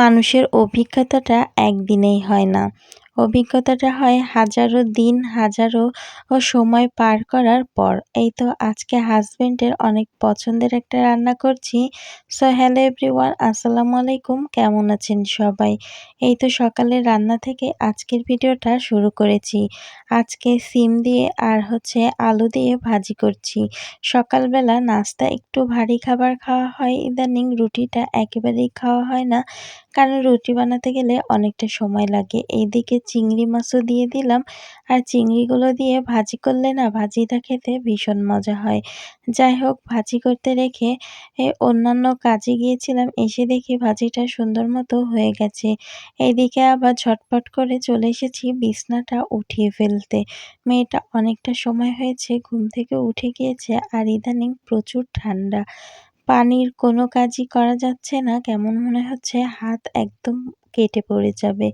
মানুষের অভিজ্ঞতাটা একদিনেই হয় না। অভিজ্ঞতাটা হয় হাজারো দিন, হাজারো সময় পার করার পর। এই তো আজকে হাজব্যান্ডের অনেক পছন্দের একটা রান্না করছি। সো হ্যালো এভরিওয়ান আসসালামু আলাইকুম, কেমন আছেন সবাই? এই তো সকালের রান্না থেকে আজকের ভিডিওটা শুরু করেছি। আজকে সিম দিয়ে আর হচ্ছে আলু দিয়ে ভাজি করছি। সকালবেলা নাস্তা, একটু ভারী খাবার খাওয়া হয়, ইদানিং রুটিটা একেবারেই খাওয়া হয় না। কারণ রুটি বানাতে গেলে অনেকটা সময় লাগে। এইদিকে চিংড়ি মাছও দিয়ে দিলাম। আর চিংড়িগুলো দিয়ে ভাজি করলে না, ভাজিটা খেতে ভীষণ মজা হয়। যাই হোক, ভাজি করতে রেখে অন্যান্য কাজে গিয়েছিলাম, এসে দেখি ভাজিটা সুন্দর মতো হয়ে গেছে। এইদিকে আবার ঝটপট করে চলে এসেছি বিছনাটা উঠিয়ে ফেলতে। মেয়েটা অনেকটা সময় হয়েছে, ঘুম থেকে উঠে গিয়েছে আর ইদানিং প্রচুর ঠান্ডা। পানির কোনো কাজই করা যাচ্ছে না। কেমন মনে হচ্ছে? হাত একদম কেটে পড়ে যাবে।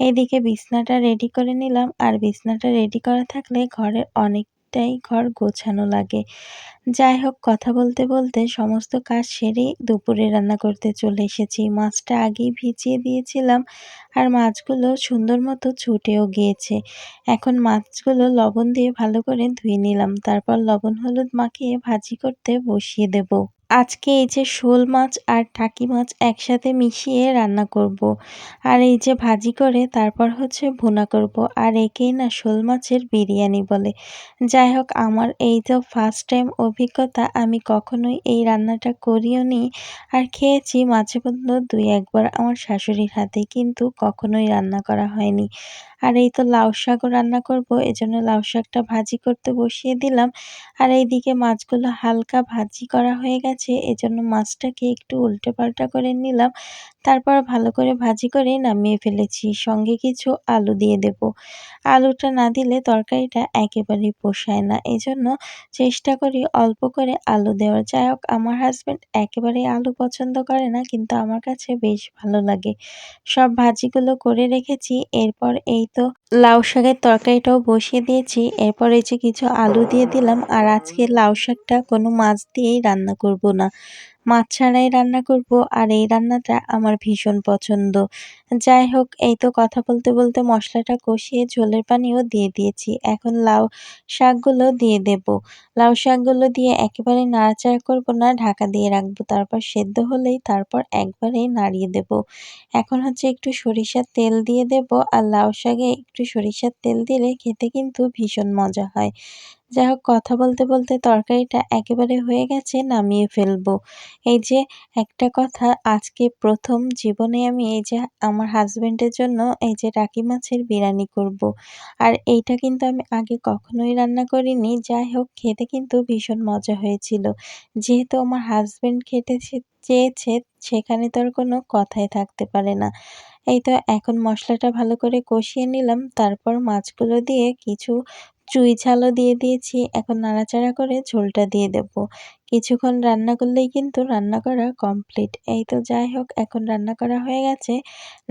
এদিকে বিছনাটা রেডি করে নিলাম। আর বিছনাটা রেডি করা থাকলে ঘরের অনেকটাই ঘর গোছানো লাগে। যাই হোক, কথা বলতে বলতে সমস্ত কাজ সেরে দুপুরে রান্না করতে চলে এসেছি। মাছটা আগেই ভিজিয়ে দিয়েছিলাম আর মাছগুলো সুন্দর মতো ছুটেও গিয়েছে। এখন মাছগুলো লবণ দিয়ে ভালো করে ধুয়ে নিলাম। তারপর লবণ হলুদ মাখিয়ে ভাজি করতে বসিয়ে দেব। আজকে এই যে শোল মাছ আর টাকি মাছ একসাথে মিশিয়ে রান্না করব। আর এই যে ভাজি করে তারপর হচ্ছে ভুনা করব। আর একেই না শোল মাছের বিরিয়ানি বলে। যাই হোক, আমার এই তো ফার্স্ট টাইম অভিজ্ঞতা। আমি কখনোই এই রান্নাটা করিও নি। আর খেয়েছি মাঝে মধ্যে দুই একবার আমার শাশুড়ির হাতে, কিন্তু কখনোই রান্না করা হয়নি। আর এই তো লাউ শাকও রান্না করব। এজন্য লাউ শাকটা ভাজি করতে বসিয়ে দিলাম। আর এইদিকে মাছগুলো হালকা ভাজি করা হয়ে গেছে। এজন্য মাছটাকে একটু উল্টে পাল্টা করে নিলাম। তারপর ভালো করে ভাজি করে নামিয়ে ফেলেছি। সঙ্গে কিছু আলু দিয়ে দেব। আলুটা না দিলে তরকারিটা একেবারেই পোষায় না। এজন্য চেষ্টা করি অল্প করে আলু দেওয়ার। যাই হোক, আমার হাজব্যান্ড একেবারেই আলু পছন্দ করে না, কিন্তু আমার কাছে বেশ ভালো লাগে। সব ভাজিগুলো করে রেখেছি। এরপর এই তো লাউ শাকের তরকারিটাও বসিয়ে দিয়েছি। এরপর এই যে কিছু আলু দিয়ে দিলাম। আর আজকে লাউ শাকটা কোনো মাছ দিয়েই রান্না করব না। মাছ ছাড়াই রান্না করব আর এই রান্নাটা আমার ভীষণ পছন্দ। যাই হোক, এই তো কথা বলতে বলতে মশলাটা কষিয়ে ঝোলের পানিও দিয়ে দিয়েছি। এখন লাউ শাকগুলো দিয়ে দেব। লাউ শাকগুলো দিয়ে একেবারে নাড়াচাড়া করব না, ঢাকা দিয়ে রাখব। তারপর সেদ্ধ হলেই তারপর একবারে নাড়িয়ে দেব। এখন হচ্ছে একটু সরিষার তেল দিয়ে দেব। আর লাউ শাকে একটু সরিষার তেল দিলে খেতে কিন্তু ভীষণ মজা হয়। যাই হোক, কথা বলতে বলতে তরকারিটা একেবারে হয়ে গেছে, নামিয়ে ফেলব। এই যে একটা কথা, আজকে প্রথম জীবনে আমি এই যে আমার হাজব্যান্ডের জন্য এই যে টাকি মাছের বিরিয়ানি করব। আর এইটা কিন্তু আমি আগে কখনোই রান্না করিনি। যাই হোক, খেতে কিন্তু ভীষণ মজা হয়েছিল। যেহেতু আমার হাজব্যান্ড খেতে চেয়েছে, সেখানে তো আর কোনো কথাই থাকতে পারে না। এই তো এখন মশলাটা ভালো করে কষিয়ে নিলাম, তারপর মাছগুলো দিয়ে কিছু চুই ঝালও দিয়ে দিয়েছি। এখন নাড়াচাড়া করে ঝোলটা দিয়ে দেব। কিছুক্ষণ রান্না করলেই কিন্তু রান্না করা কমপ্লিট এই তো যাই হোক, এখন রান্না করা হয়ে গেছে,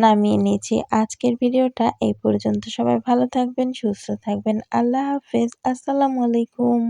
নামিয়ে নিয়েছি। আজকের ভিডিওটা এই পর্যন্ত। সবাই ভালো থাকবেন, সুস্থ থাকবেন। আল্লাহ হাফেজ। আসসালামু আলাইকুম।